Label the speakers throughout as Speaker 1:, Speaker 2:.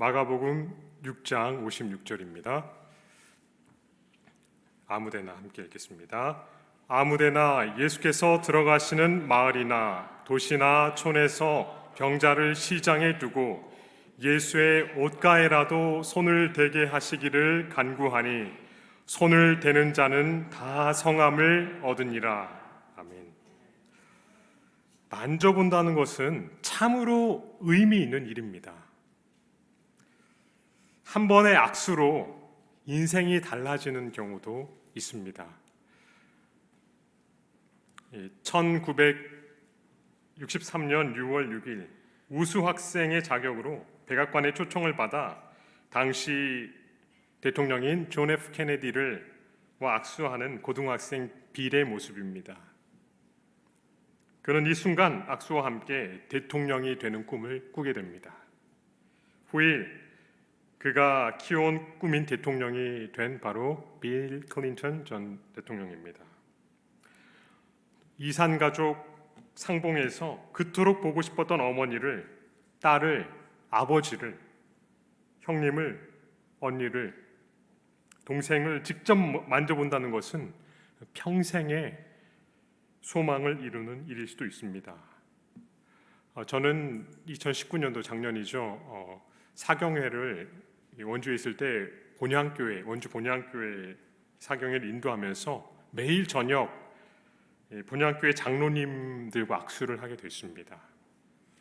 Speaker 1: 마가복음 6장 56절입니다. 아무데나 함께 읽겠습니다. 아무데나 예수께서 들어가시는 마을이나 도시나 촌에서 병자를 시장에 두고 예수의 옷가에라도 손을 대게 하시기를 간구하니 손을 대는 자는 다 성함을 얻으니라. 아멘. 만져본다는 것은 참으로 의미 있는 일입니다. 한 번의 악수로 인생이 달라지는 경우도 있습니다. 1963년 6월 6일 우수 학생의 자격으로 백악관의 초청을 받아 당시 대통령인 존 F 케네디를 와 악수하는 고등학생 빌의 모습입니다. 그는 이 순간 악수와 함께 대통령이 되는 꿈을 꾸게 됩니다. 후일 그가 키워온 꿈인 대통령이 된 바로 빌 클린턴 전 대통령입니다. 이산 가족 상봉에서 그토록 보고 싶었던 어머니를 딸을 아버지를 형님을 언니를 동생을 직접 만져본다는 것은 평생의 소망을 이루는 일일 수도 있습니다. 어, 저는 2019년도 작년이죠. 어, 사경회를 원주에 있을 때 본향교회 원주 본향교회 사경회를 인도하면서 매일 저녁 이 본향교회 장로님들과 악수를 하게 됐습니다.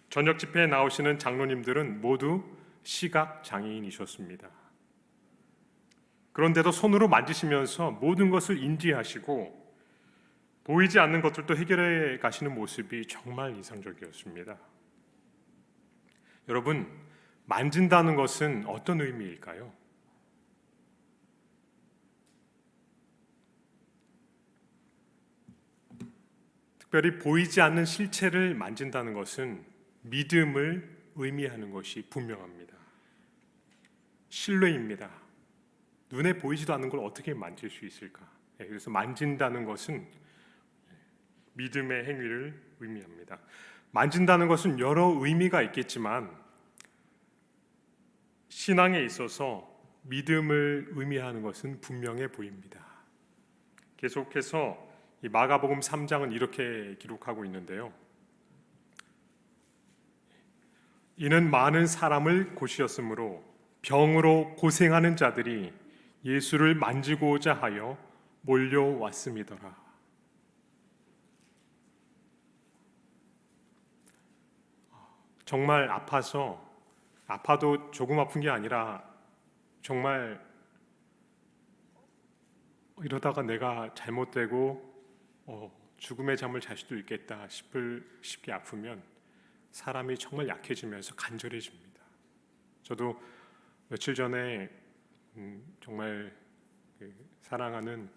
Speaker 1: 저녁 집회에 나오시는 장로님들은 모두 시각 장애인이셨습니다. 그런데도 손으로 만지시면서 모든 것을 인지하시고 보이지 않는 것들도 해결해 가시는 모습이 정말 인상적이었습니다. 여러분, 만진다는 것은 어떤 의미일까요? 특별히 보이지 않는 실체를 만진다는 것은 믿음을 의미하는 것이 분명합니다. 신뢰입니다. 눈에 보이지도 않는 걸 어떻게 만질 수 있을까? 예, 그래서 만진다는 것은 믿음의 행위를 의미합니다. 만진다는 것은 여러 의미가 있겠지만 신앙에 있어서 믿음을 의미하는 것은 분명해 보입니다. 계속해서 이 마가복음 3장은 이렇게 기록하고 있는데요. 이는 많은 사람을 고시었으므로 병으로 고생하는 자들이 예수를 만지고자 하여 몰려왔음이더라. 정말 아파서 아파도 조금 아픈 게 아니라 정말 이러다가 내가 잘못되고 어, 죽음의 잠을 잘 수도 있겠다 싶을 싶게 아프면 사람이 정말 약해지면서 간절해집니다. 저도 며칠 전에 음, 정말 그 사랑하는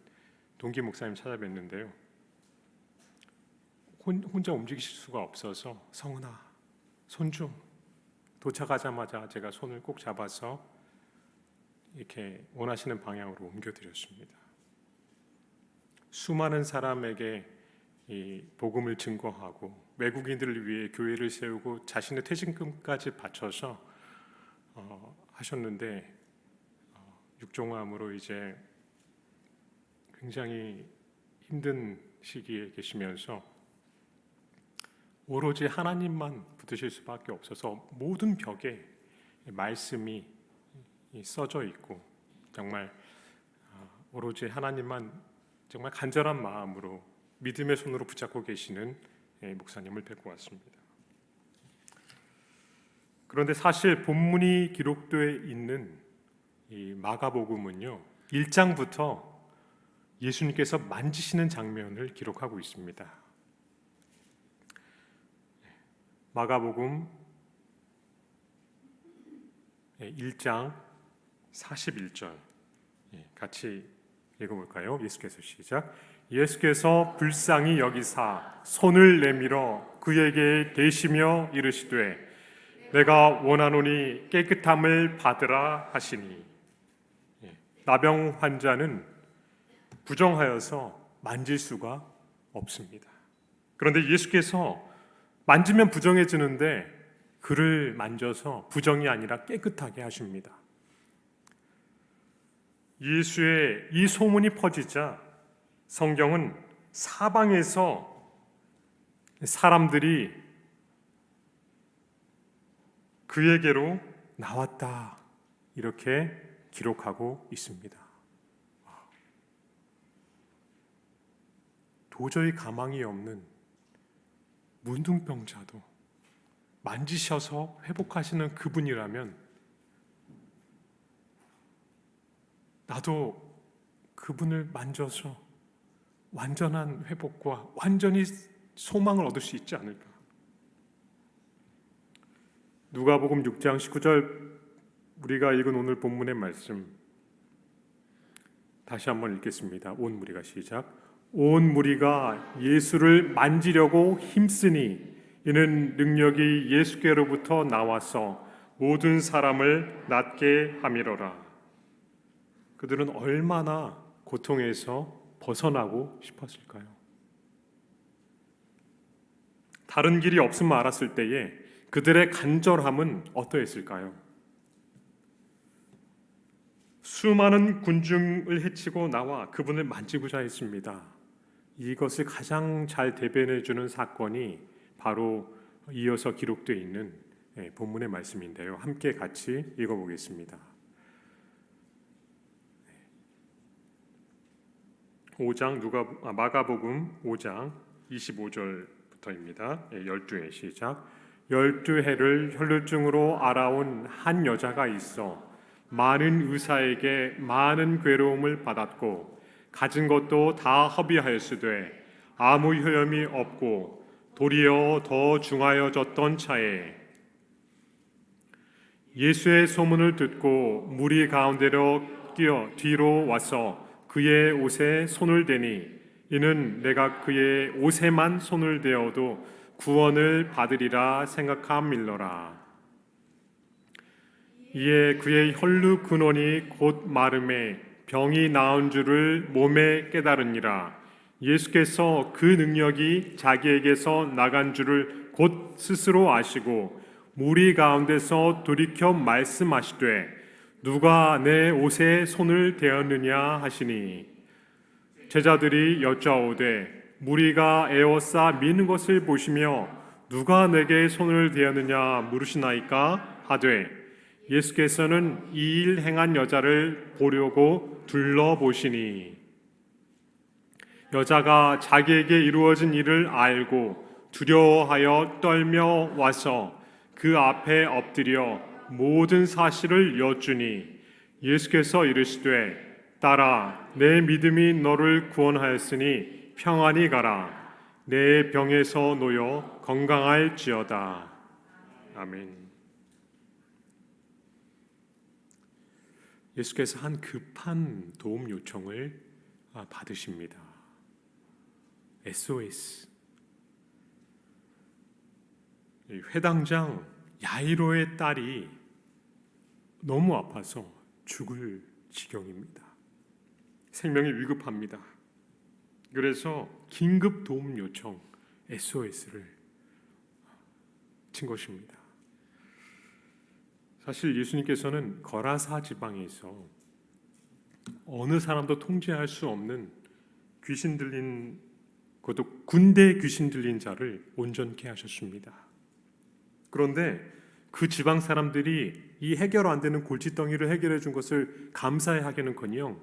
Speaker 1: 동기 목사님 찾아뵀는데요. 혼, 혼자 움직이실 수가 없어서 성은아 손 좀 도착하자마자 제가 손을 꼭 잡아서 이렇게 원하시는 방향으로 옮겨드렸습니다. 수많은 사람에게 이 복음을 증거하고 외국인들을 위해 교회를 세우고 자신의 퇴직금까지 바쳐서 어, 하셨는데 어, 육종암으로 이제 굉장히 힘든 시기에 계시면서 오로지 하나님만 붙으실 수밖에 없어서 모든 벽에 말씀이 써져 있고 정말 어, 오로지 하나님만 정말 간절한 마음으로 믿음의 손으로 붙잡고 계시는 예, 목사님을 뵙고 왔습니다. 그런데 사실 본문이 기록되어 있는 이 마가복음은요 1장부터 예수님께서 만지시는 장면을 기록하고 있습니다. 마가복음 1장 41절 예, 같이 읽어볼까요? 예수께서 시작. 예수께서 불쌍히 여기사 손을 내밀어 그에게 대시며 이르시되 내가 원하노니 깨끗함을 받으라 하시니 예, 나병 환자는 부정하여서 만질 수가 없습니다. 그런데 예수께서 만지면 부정해지는데 그를 만져서 부정이 아니라 깨끗하게 하십니다. 예수의 이 소문이 퍼지자 성경은 사방에서 사람들이 그에게로 나왔다. 이렇게 기록하고 있습니다. 도저히 가망이 없는 문둥병자도 만지셔서 회복하시는 그분이라면 나도 그분을 만져서 완전한 회복과 완전히 소망을 얻을 수 있지 않을까? 누가복음 6장 19절 우리가 읽은 오늘 본문의 말씀 다시 한번 읽겠습니다. 온 무리가 시작. 온 무리가 예수를 만지려고 힘쓰니 이는 능력이 예수께로부터 나와서 모든 사람을 낫게 함이로라. 그들은 얼마나 고통에서 벗어나고 싶었을까요? 다른 길이 없음을 알았을 때에 그들의 간절함은 어떠했을까요? 수많은 군중을 해치고 나와 그분을 만지고자 했습니다. 이것을 가장 잘 대변해 주는 사건이 바로 이어서 기록되어 있는 예, 본문의 말씀인데요. 함께 같이 읽어 보겠습니다. 5장 누가 아, 마가복음 5장 25절부터입니다. 예, 12회 시작. 열두 해를 혈루증으로 알아온 한 여자가 있어 많은 의사에게 많은 괴로움을 받았고 가진 것도 다 허비하였으되 아무 효염이 없고 도리어 더 중하여졌던 차에 예수의 소문을 듣고 무리 가운데로 끼어 뒤로 와서 그의 옷에 손을 대니 이는 내가 그의 옷에만 손을 대어도 구원을 받으리라 생각함일러라. 이에 그의 혈루 근원이 곧 마름에 병이 나은 줄을 몸에 깨달으니라. 예수께서 그 능력이 자기에게서 나간 줄을 곧 스스로 아시고 무리 가운데서 돌이켜 말씀하시되 누가 내 옷에 손을 대었느냐 하시니 제자들이 여짜오되 무리가 에워싸 미는 것을 보시며 누가 내게 손을 대었느냐 물으시나이까 하되 예수께서는 이 일 행한 여자를 보려고 둘러보시니 여자가 자기에게 이루어진 일을 알고 두려워하여 떨며 와서 그 앞에 엎드려 모든 사실을 여쭈니 예수께서 이르시되 딸아 내 믿음이 너를 구원하였으니 평안히 가라 내 병에서 놓여 건강할지어다 아멘. 예수께서 한 급한 도움 요청을 아, 받으십니다. SOS. 회당장 야이로의 딸이 너무 아파서 죽을 지경입니다. 생명이 위급합니다. 그래서 긴급 도움 요청 SOS를 친 것입니다. 사실 예수님께서는 거라사 지방에서 어느 사람도 통제할 수 없는 귀신 들린 그것도 군대 귀신 들린 자를 온전케 하셨습니다. 그런데 그 지방 사람들이 이 해결 안 되는 골칫덩이를 해결해 준 것을 감사해 하기는커녕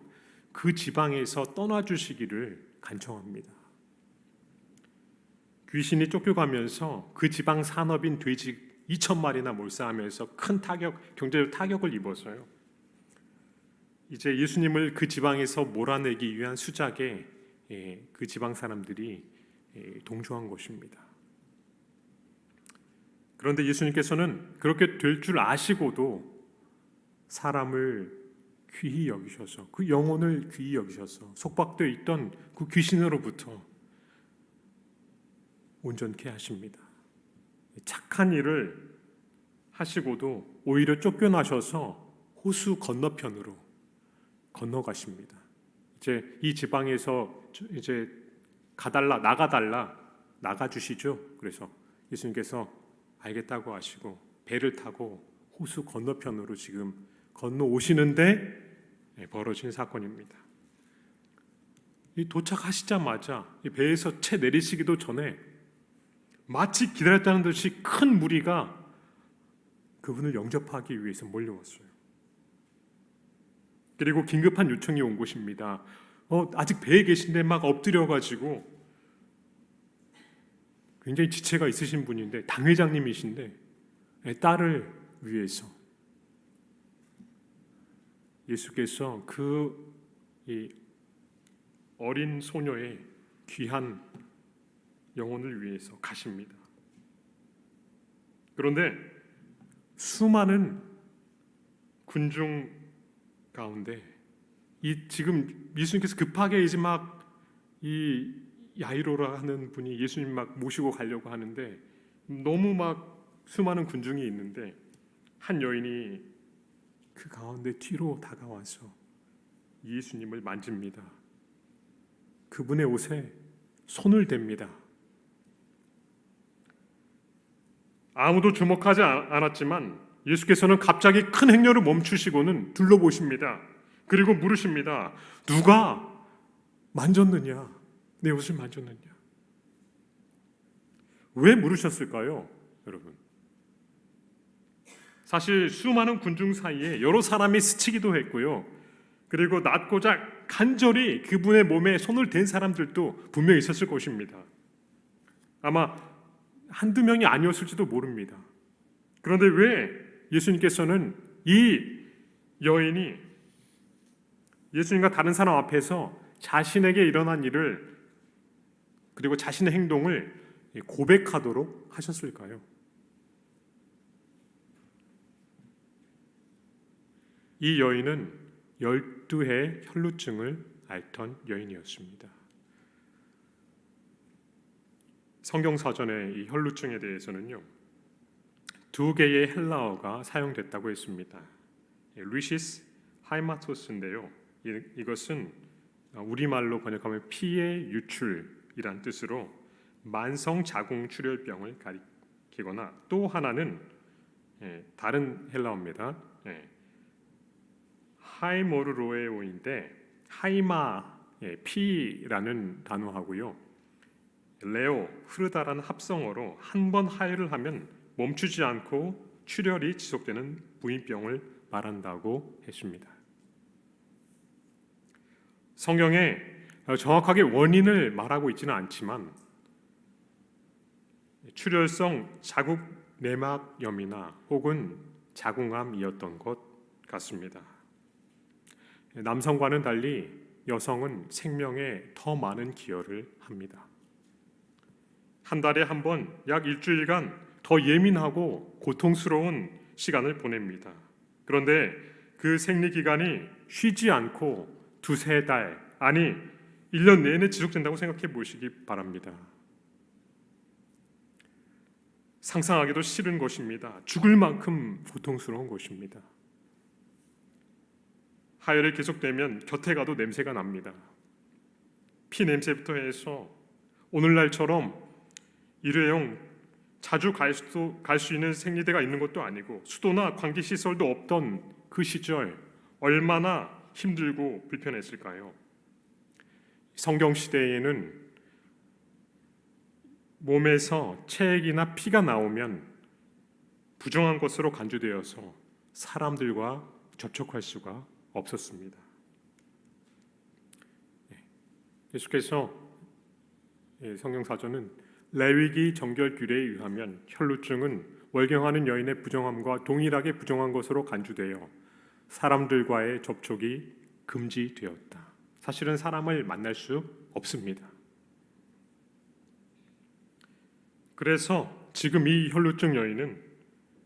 Speaker 1: 그 지방에서 떠나 주시기를 간청합니다. 귀신이 쫓겨가면서 그 지방 산업인 돼지 2천 마리나 몰사하면서 큰 타격, 경제적 타격을 입어서요. 이제 예수님을 그 지방에서 몰아내기 위한 수작에 예, 그 지방 사람들이 예, 동조한 것입니다. 그런데 예수님께서는 그렇게 될 줄 아시고도 사람을 귀히 여기셔서 그 영혼을 귀히 여기셔서 속박되어 있던 그 귀신으로부터 온전케 하십니다. 착한 일을 하시고도 오히려 쫓겨나셔서 호수 건너편으로 건너가십니다. 이제 이 지방에서 이제 가달라 나가달라 나가 주시죠. 그래서 예수님께서 알겠다고 하시고 배를 타고 호수 건너편으로 지금 건너 오시는데 예, 벌어진 사건입니다. 이 도착하시자마자 이 배에서 채 내리시기도 전에 마치 기다렸다는 듯이 큰 무리가 그분을 영접하기 위해서 몰려왔어요. 그리고 긴급한 요청이 온 것입니다. 어, 아직 배에 계신데 막 엎드려가지고 굉장히 지체가 있으신 분인데 당회장님이신데 예, 딸을 위해서 예수께서 그이 어린 소녀의 귀한 영혼을 위해서 가십니다. 그런데 수많은 군중 가운데 이 지금 예수님께서 급하게 이제 막 이 야이로라 하는 분이 예수님 막 모시고 가려고 하는데 너무 막 수많은 군중이 있는데 한 여인이 그 가운데 뒤로 다가와서 예수님을 만집니다. 그분의 옷에 손을 댑니다. 아무도 주목하지 않- 않았지만 예수께서는 갑자기 큰 행렬을 멈추시고는 둘러보십니다. 그리고 물으십니다. 누가 만졌느냐? 내 옷을 만졌느냐? 왜 물으셨을까요, 여러분? 사실 수많은 군중 사이에 여러 사람이 스치기도 했고요. 그리고 낮고자 간절히 그분의 몸에 손을 댄 사람들도 분명히 있었을 것입니다. 아마 한두 명이 아니었을지도 모릅니다. 그런데 왜 예수님께서는 이 여인이 예수님과 다른 사람 앞에서 자신에게 일어난 일을 그리고 자신의 행동을 고백하도록 하셨을까요? 이 여인은 열두 해 혈루증을 앓던 여인이었습니다. 성경 사전에 이 혈루증에 대해서는요 두 개의 헬라어가 사용됐다고 했습니다. 루시스 하이마토스인데요. 이, 이것은 우리말로 번역하면 피의 유출이란 뜻으로 만성 자궁 출혈병을 가리키거나 또 하나는 예, 다른 헬라어입니다. 예, 하이모르로에오인데 하이마 예, 피라는 단어하고요. 레오 흐르다라는 합성어로 한 번 하혈을 하면 멈추지 않고 출혈이 지속되는 부인병을 말한다고 했습니다. 성경에 정확하게 원인을 말하고 있지는 않지만 출혈성 자국 내막염이나 혹은 자궁암이었던 것 같습니다. 남성과는 달리 여성은 생명에 더 많은 기여를 합니다. 한 달에 한 번 약 일주일간 더 예민하고 고통스러운 시간을 보냅니다. 그런데 그 생리 기간이 쉬지 않고 두세 달, 아니 1년 내내 지속된다고 생각해 보시기 바랍니다. 상상하기도 싫은 것입니다. 죽을 만큼 고통스러운 것입니다. 하혈이 계속되면 곁에 가도 냄새가 납니다. 피 냄새부터 해서 오늘날처럼 일회용 자주 갈 수 갈 수 있는 생리대가 있는 것도 아니고 수도나 관계 시설도 없던 그 시절 얼마나 힘들고 불편했을까요? 성경 시대에는 몸에서 체액이나 피가 나오면 부정한 것으로 간주되어서 사람들과 접촉할 수가 없었습니다. 예, 예수께서 예, 성경 사전은 레위기 정결 규례에 의하면 혈루증은 월경하는 여인의 부정함과 동일하게 부정한 것으로 간주되어 사람들과의 접촉이 금지되었다. 사실은 사람을 만날 수 없습니다. 그래서 지금 이 혈루증 여인은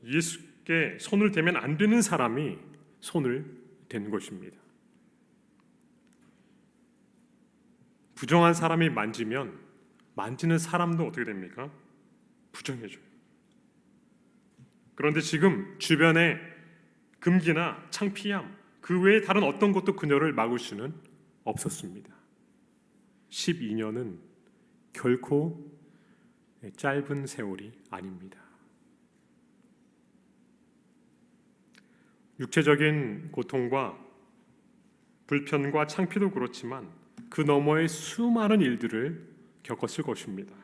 Speaker 1: 예수께 손을 대면 안 되는 사람이 손을 댄 것입니다. 부정한 사람이 만지면 만지는 사람도 어떻게 됩니까? 부정해져요. 그런데 지금 주변에 금기나 창피함 그 외에 다른 어떤 것도 그녀를 막을 수는 없었습니다. 12년은 결코 짧은 세월이 아닙니다. 육체적인 고통과 불편과 창피도 그렇지만 그 너머의 수많은 일들을 겪었을 것입니다.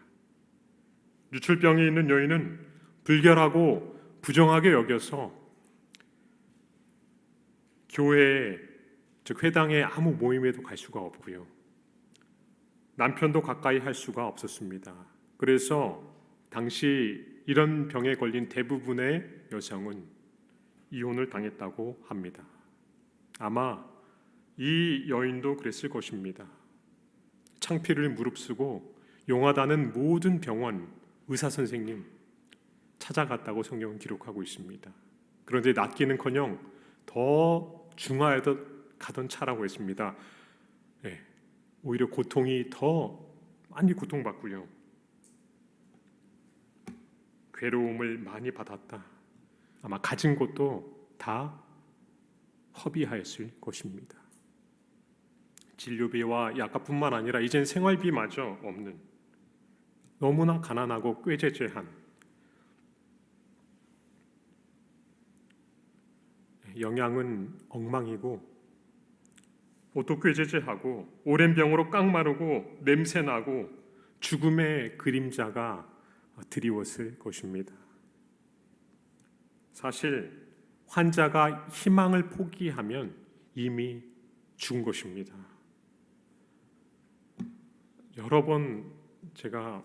Speaker 1: 유출병이 있는 여인은 불결하고 부정하게 여겨서 교회에 즉 회당에 아무 모임에도 갈 수가 없고요. 남편도 가까이 할 수가 없었습니다. 그래서 당시 이런 병에 걸린 대부분의 여성은 이혼을 당했다고 합니다. 아마 이 여인도 그랬을 것입니다. 창피를 무릅쓰고 용하다는 모든 병원 의사 선생님 찾아갔다고 성경은 기록하고 있습니다. 그런데 낫기는커녕 더 중하에도 가던 차라고 했습니다. 예, 오히려 고통이 더 많이 고통받고요. 괴로움을 많이 받았다. 아마 가진 것도 다 허비하였을 것입니다. 진료비와 약값뿐만 아니라 이젠 생활비마저 없는 너무나 가난하고 꾀죄죄한 영양은 엉망이고 옷도 꾀죄죄하고 오랜 병으로 깡마르고 냄새 나고 죽음의 그림자가 드리웠을 것입니다. 사실 환자가 희망을 포기하면 이미 죽은 것입니다. 여러 번 제가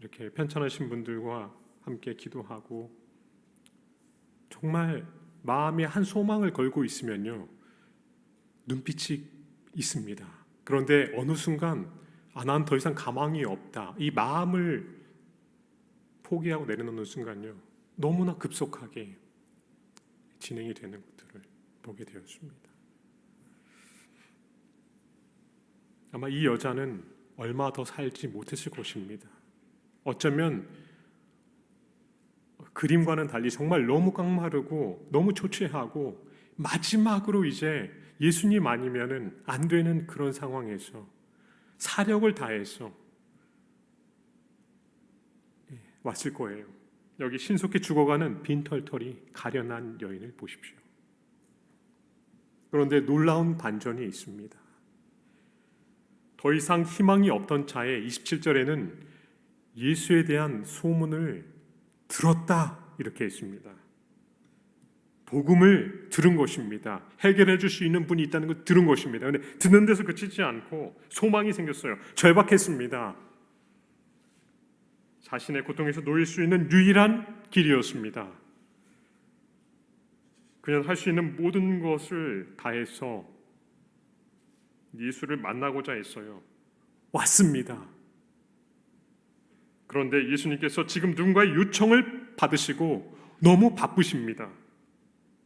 Speaker 1: 이렇게 편찮으신 분들과 함께 기도하고 정말 마음에 한 소망을 걸고 있으면요 눈빛이 있습니다. 그런데 어느 순간 아, 난 더 이상 가망이 없다. 이 마음을 포기하고 내려놓는 순간요 너무나 급속하게 진행이 되는 것들을 보게 되었습니다. 아마 이 여자는 얼마 더 살지 못했을 것입니다. 어쩌면 그림과는 달리 정말 너무 깡마르고 너무 초췌하고 마지막으로 이제 예수님 아니면은 안 되는 그런 상황에서 사력을 다해서 예, 왔을 거예요. 여기 신속히 죽어가는 빈털털이 가련한 여인을 보십시오. 그런데 놀라운 반전이 있습니다. 더 이상 희망이 없던 차에 27절에는 예수에 대한 소문을 들었다 이렇게 했습니다. 복음을 들은 것입니다. 해결해 줄 수 있는 분이 있다는 걸 들은 것입니다. 근데 듣는 데서 그치지 않고 소망이 생겼어요. 절박했습니다. 자신의 고통에서 놓일 수 있는 유일한 길이었습니다. 그냥 할 수 있는 모든 것을 다해서 예수를 만나고자 했어요. 왔습니다. 그런데 예수님께서 지금 누군가의 요청을 받으시고 너무 바쁘십니다.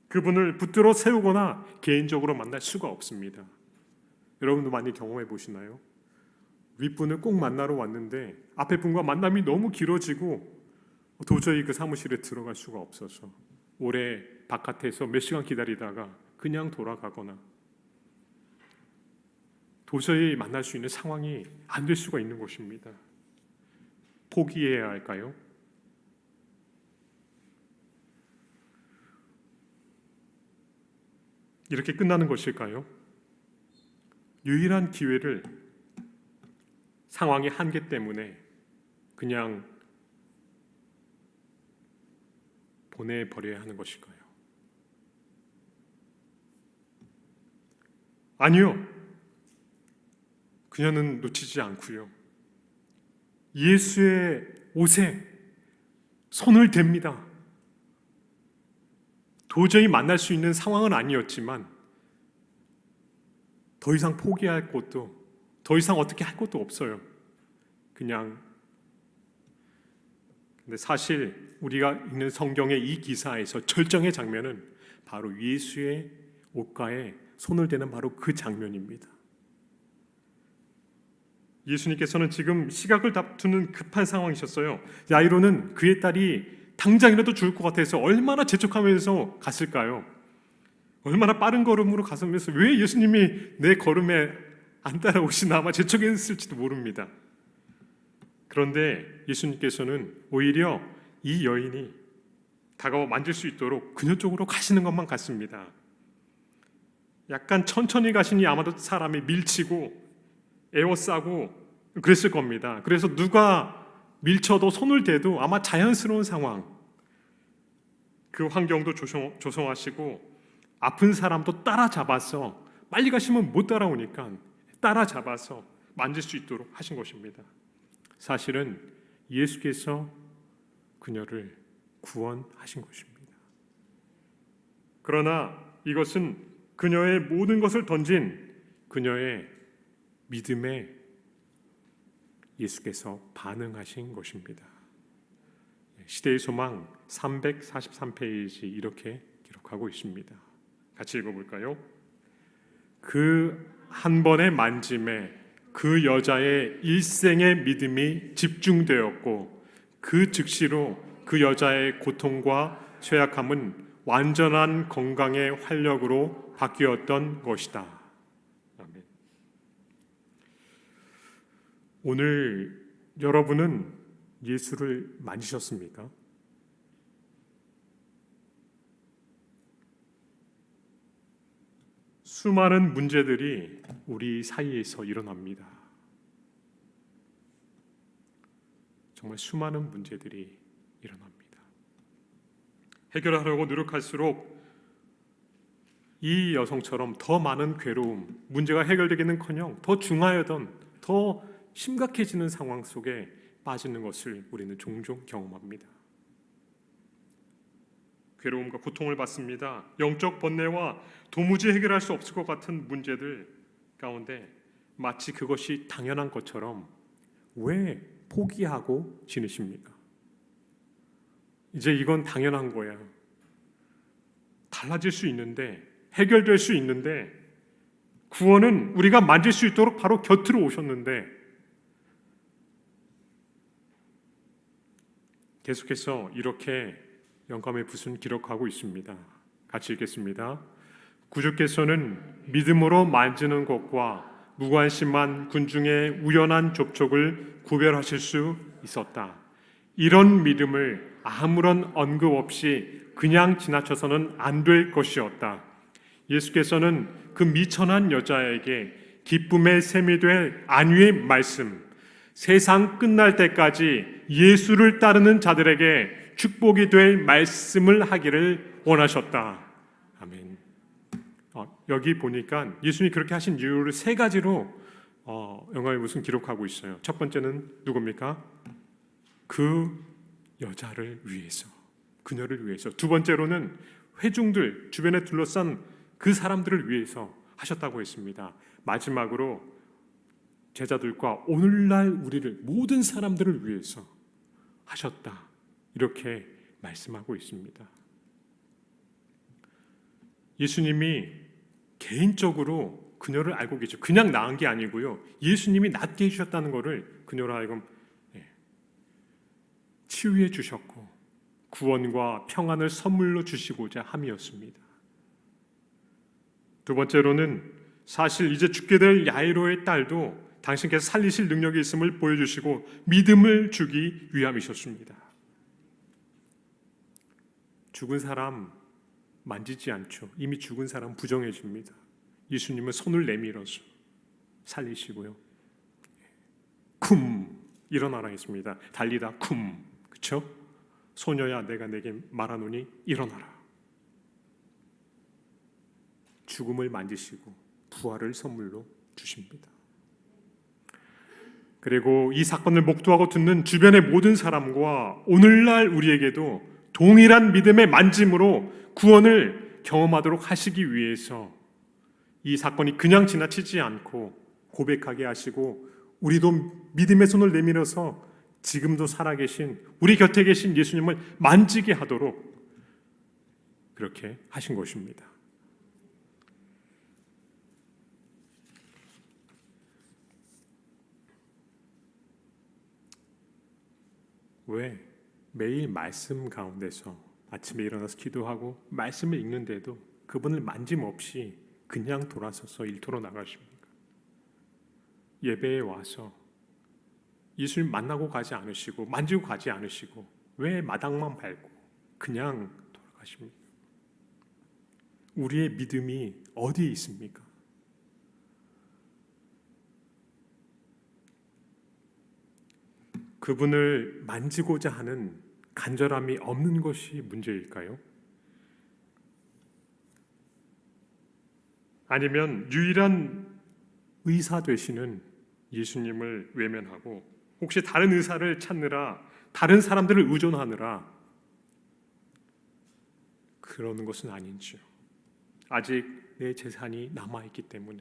Speaker 1: 그분을 붙들어 세우거나 개인적으로 만날 수가 없습니다. 여러분도 많이 경험해 보시나요? 윗분을 꼭 만나러 왔는데 앞에 분과 만남이 너무 길어지고 도저히 그 사무실에 들어갈 수가 없어서 오래 바깥에서 몇 시간 기다리다가 그냥 돌아가거나 도저히 만날 수 있는 상황이 안 될 수가 있는 것입니다. 포기해야 할까요? 이렇게 끝나는 것일까요? 유일한 기회를 상황의 한계 때문에 그냥 보내버려야 하는 것일까요? 아니요. 그녀는 놓치지 않고요. 예수의 옷에 손을 댑니다. 도저히 만날 수 있는 상황은 아니었지만 더 이상 포기할 것도 더 이상 어떻게 할 것도 없어요. 그냥 근데 사실 우리가 읽는 성경의 이 기사에서 절정의 장면은 바로 예수의 옷가에 손을 대는 바로 그 장면입니다. 예수님께서는 지금 시각을 다투는 급한 상황이셨어요. 야이로는 그의 딸이 당장이라도 죽을 것 같아서 얼마나 재촉하면서 갔을까요? 얼마나 빠른 걸음으로 가서면서 왜 예수님이 내 걸음에 안 따라오시나 아마 재촉했을지도 모릅니다. 그런데 예수님께서는 오히려 이 여인이 다가와 만질 수 있도록 그녀 쪽으로 가시는 것만 같습니다. 약간 천천히 가시니 아마도 사람이 밀치고 에워싸고 그랬을 겁니다. 그래서 누가 밀쳐도 손을 대도 아마 자연스러운 상황 그 환경도 조성, 조성하시고 아픈 사람도 따라잡아서 빨리 가시면 못 따라오니까 따라잡아서 만질 수 있도록 하신 것입니다. 사실은 예수께서 그녀를 구원하신 것입니다. 그러나 이것은 그녀의 모든 것을 던진 그녀의 믿음에 예수께서 반응하신 것입니다. 시대의 소망 343페이지 이렇게 기록하고 있습니다. 같이 읽어볼까요? 그 한 번의 만짐에 그 여자의 일생의 믿음이 집중되었고 그 즉시로 그 여자의 고통과 쇠약함은 완전한 건강의 활력으로 바뀌었던 것이다. 아멘. 오늘 여러분은 예수를 만지셨습니까? 수많은 문제들이 우리 사이에서 일어납니다. 정말 수많은 문제들이 일어납니다. 해결하려고 노력할수록 이 여성처럼 더 많은 괴로움, 문제가 해결되기는커녕 더 중하여던 더 심각해지는 상황 속에 빠지는 것을 우리는 종종 경험합니다. 괴로움과 고통을 받습니다. 영적 번뇌와 도무지 해결할 수 없을 것 같은 문제들 가운데 마치 그것이 당연한 것처럼 왜 포기하고 지내십니까? 이제 이건 당연한 거야. 달라질 수 있는데 해결될 수 있는데 구원은 우리가 만질 수 있도록 바로 곁으로 오셨는데 계속해서 이렇게 영감의 붓은 기록하고 있습니다. 같이 읽겠습니다. 구주께서는 믿음으로 만지는 것과 무관심한 군중의 우연한 접촉을 구별하실 수 있었다. 이런 믿음을 아무런 언급 없이 그냥 지나쳐서는 안 될 것이었다. 예수께서는 그 미천한 여자에게 기쁨의 샘이 될 안위의 말씀, 세상 끝날 때까지 예수를 따르는 자들에게 축복이 될 말씀을 하기를 원하셨다. 아멘. 어, 여기 보니까 예수님이 그렇게 하신 이유를 세 가지로 어, 영화에 무슨 기록하고 있어요. 첫 번째는 누굽니까? 그 여자를 위해서, 그녀를 위해서. 두 번째로는 회중들 주변에 둘러싼 그 사람들을 위해서 하셨다고 했습니다. 마지막으로 제자들과 오늘날 우리를 모든 사람들을 위해서 하셨다. 이렇게 말씀하고 있습니다. 예수님이 개인적으로 그녀를 알고 계죠. 그냥 낳은 게 아니고요. 예수님이 낫게 해주셨다는 것을 그녀로 하여금 예, 치유해 주셨고 구원과 평안을 선물로 주시고자 함이었습니다. 두 번째로는 사실 이제 죽게 될 야이로의 딸도 당신께서 살리실 능력이 있음을 보여주시고 믿음을 주기 위함이셨습니다. 죽은 사람 만지지 않죠. 이미 죽은 사람 부정해집니다. 예수님은 손을 내밀어서 살리시고요. 쿰 일어나라 했습니다. 달리다 쿰 그렇죠? 소녀야 내가 내게 말하노니 일어나라. 죽음을 만지시고 부활을 선물로 주십니다. 그리고 이 사건을 목도하고 듣는 주변의 모든 사람과 오늘날 우리에게도 동일한 믿음의 만짐으로 구원을 경험하도록 하시기 위해서 이 사건이 그냥 지나치지 않고 고백하게 하시고 우리도 믿음의 손을 내밀어서 지금도 살아계신 우리 곁에 계신 예수님을 만지게 하도록 그렇게 하신 것입니다. 왜 매일 말씀 가운데서 아침에 일어나서 기도하고 말씀을 읽는데도 그분을 만짐 없이 그냥 돌아서서 일터로 나가십니까? 예배에 와서 예수님 만나고 가지 않으시고 만지고 가지 않으시고 왜 마당만 밟고 그냥 돌아가십니까? 우리의 믿음이 어디에 있습니까? 그분을 만지고자 하는 간절함이 없는 것이 문제일까요? 아니면 유일한 의사 되시는 예수님을 외면하고 혹시 다른 의사를 찾느라 다른 사람들을 의존하느라 그러는 것은 아닌지요. 아직 내 재산이 남아 있기 때문에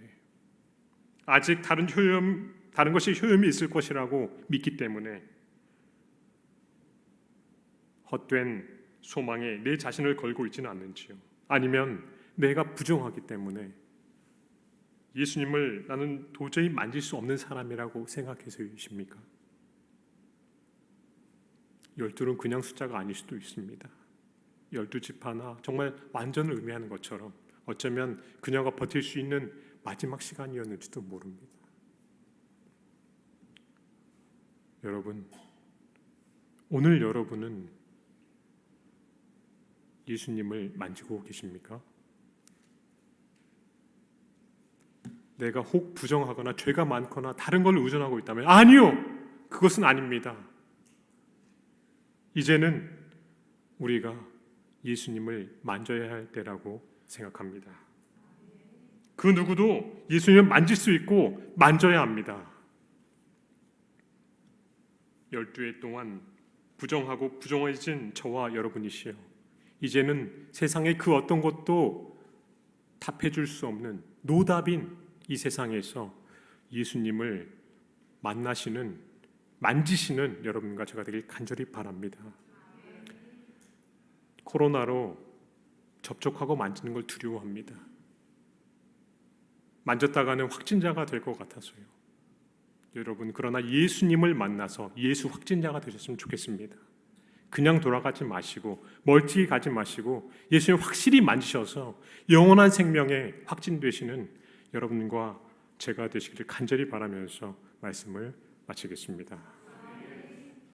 Speaker 1: 아직 다른 효험 다른 것이 효험이 있을 것이라고 믿기 때문에 헛된 소망에 내 자신을 걸고 있지는 않는지요. 아니면 내가 부정하기 때문에 예수님을 나는 도저히 만질 수 없는 사람이라고 생각해서이십니까? 열둘은 그냥 숫자가 아닐 수도 있습니다. 열두 지파나 정말 완전을 의미하는 것처럼 어쩌면 그녀가 버틸 수 있는 마지막 시간이었는지도 모릅니다. 여러분, 오늘 여러분은 예수님을 만지고 계십니까? 내가 혹 부정하거나 죄가 많거나 다른 걸 의존하고 있다면 아니요. 그것은 아닙니다. 이제는 우리가 예수님을 만져야 할 때라고 생각합니다. 그 누구도 예수님을 만질 수 있고 만져야 합니다. 열두 해 동안 부정하고 부정해진 저와 여러분이시여 이제는 세상의 그 어떤 것도 답해 줄 수 없는 노답인 이 세상에서 예수님을 만나시는 만지시는 여러분과 제가 되길 간절히 바랍니다. 코로나로 접촉하고 만지는 걸 두려워합니다. 만졌다가는 확진자가 될 것 같아서요. 여러분 그러나 예수님을 만나서 예수 확진자가 되셨으면 좋겠습니다. 그냥 돌아가지 마시고 멀티 가지 마시고 예수님 확실히 만지셔서 영원한 생명에 확진되시는 여러분과 제가 되시기를 간절히 바라면서 말씀을 마치겠습니다.